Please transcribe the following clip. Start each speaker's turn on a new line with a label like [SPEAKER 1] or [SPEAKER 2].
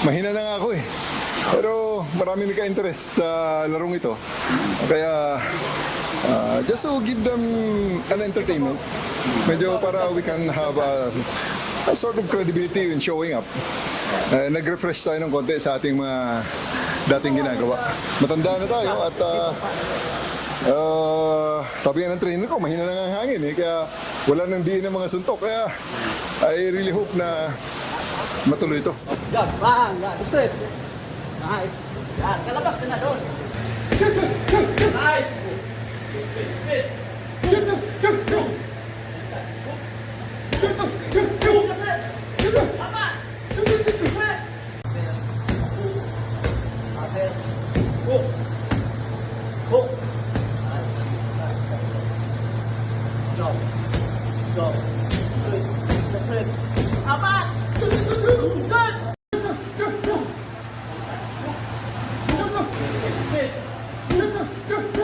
[SPEAKER 1] Mahina na nga ako eh. Pero marami nagka-interest sa larong ito. Kaya uh, just to give them an entertainment, medyo para we can have a, a sort of credibility in showing up. Uh, nag-refresh tayo ng konti sa ating mga dating ginagawa. Matanda na tayo at uh, uh, sabi nga ng trainer ko, mahina na nga ang hangin eh. Kaya wala nang diin ng mga suntok. Kaya I really hope na matuloy ito.
[SPEAKER 2] Yan, bang, yan, straight. Nice. Yan, kalabas ka na doon. Nice. Hook. Hook. go, go, good, good, abat, good. Good. Good. Good. Good.